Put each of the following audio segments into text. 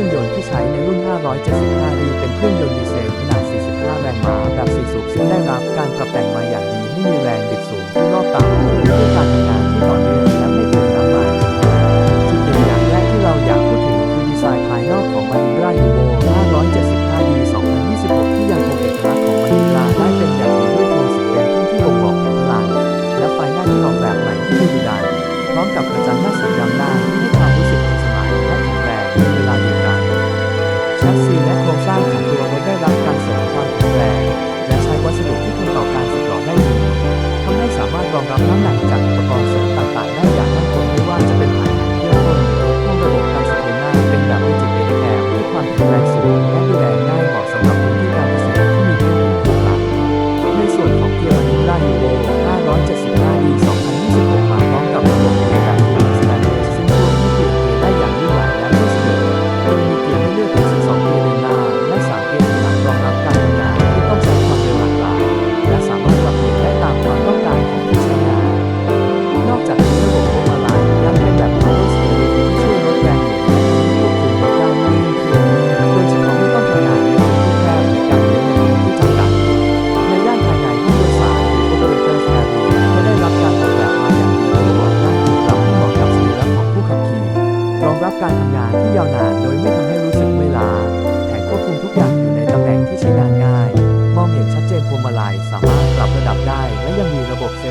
รื่องยนต์ที่ใช้ในรุ่น 575D เป็นเครื่องยนต์ดีเซลขนาด 45 แรงม้าแบบ4สูบซึ่งได้รับการปรับแต่งมาอย่างดีให้มีแรงบิดสูงที่รอบต่ำเพื่อการทำงานที่ต่อเนื่องและไม่เปลืองน้ำมันจุดเด่นอย่างแรกที่เราอยากพูดถึงคือดีไซน์ภายนอกของ Mahindra Evo 575D 2026 ที่ยังคงเอกลักษณ์ของ Mahindra ได้เป็นอย่างดีด้วยโทนสีแดงเข้มที่บ่งบอกถึงพลังและไฟหน้าที่ออกแบบใหม่ที่ดุดันพร้อมกับกระจังหน้าสีดำหน้าที่ สดุที่ทนต่อการสึกหรอได้ดีทำให้สามารถรองรับน้ำหนักจากอุปกรณ์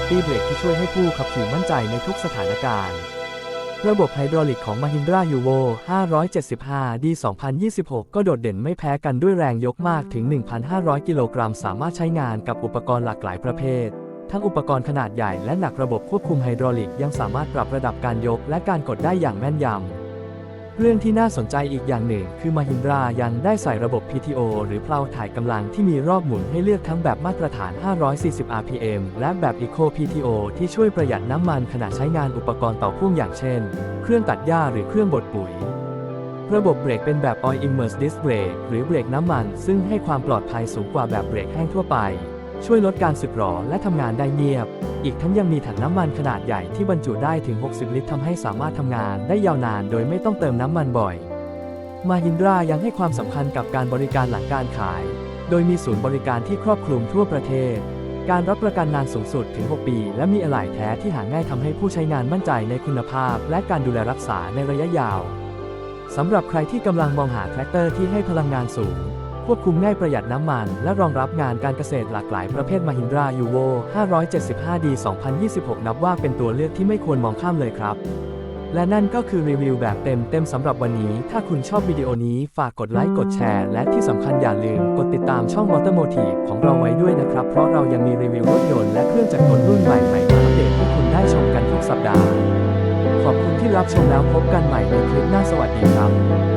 มีระบบ Safety Brake ที่ช่วยให้ผู้ขับขี่มั่นใจในทุกสถานการณ์ ระบบไฮดรอลิกของ Mahindra Yuvo 575D 2026 ก็โดดเด่นไม่แพ้กันด้วยแรงยกมากถึง 1,500 กิโลกรัม สามารถใช้งานกับอุปกรณ์หลากหลายประเภท ทั้งอุปกรณ์ขนาดใหญ่และหนักระบบควบคุมไฮดรอลิกยังสามารถปรับระดับการยกและการกดได้อย่างแม่นยำ เรื่องที่น่าสนใจอีกอย่างหนึ่งคือ Mahindra ยังได้ใส่ระบบ PTO หรือเพลาถ่ายกำลังที่มีรอบหมุนให้เลือกทั้งแบบมาตรฐาน 540 rpm และแบบ Eco PTO ที่ช่วยประหยัดน้ำมันขณะใช้งานอุปกรณ์ต่อพ่วงอย่างเช่น เครื่องตัดหญ้าหรือเครื่องบดปุ๋ย ระบบเบรกเป็นแบบ Oil Immerse Disc Brake หรือเบรกน้ำมัน ซึ่งให้ความปลอดภัยสูงกว่าแบบเบรกแห้งทั่วไป ช่วยลดการสึกหรอและทำงานได้เงียบ อีกทั้งยังมีถังน้ำมันขนาดใหญ่ที่บรรจุได้ถึง 60 ลิตรทำให้สามารถทำงานได้ยาวนานโดยไม่ต้องเติมน้ำมันบ่อย มาฮินดรายังให้ความสำคัญกับการบริการหลังการขาย โดยมีศูนย์บริการที่ครอบคลุมทั่วประเทศ การรับประกันนานสูงสุดถึง 6 ปี และมีอะไหล่แท้ที่หาง่ายทำให้ผู้ใช้งานมั่นใจในคุณภาพ และการดูแลรักษาในระยะยาวสำหรับใครที่กำลังมองหาแทรกเตอร์ที่ให้พลังงานสูง ควบคุมง่ายประหยัดน้ำมัน และรองรับงานการเกษตรหลากหลายประเภทมาฮินดรายูโว 575D 2026 นับว่าเป็นตัวเลือกที่ไม่ควรมองข้ามเลยครับ และนั่นก็คือรีวิวแบบเต็มเต็มสำหรับวันนี้ ถ้าคุณชอบวิดีโอนี้ฝากกดไลค์กดแชร์ และที่สำคัญอย่าลืมกดติดตามช่อง Motormotive ของเราไว้ด้วยนะครับ เพราะเรายังมีรีวิวรถยนต์และเครื่องจักรกลรุ่นใหม่ๆมาอัปเดตให้คุณได้ชมกันทุกสัปดาห์ ขอบคุณที่รับชมแล้วพบกันใหม่ในคลิปหน้าสวัสดีครับ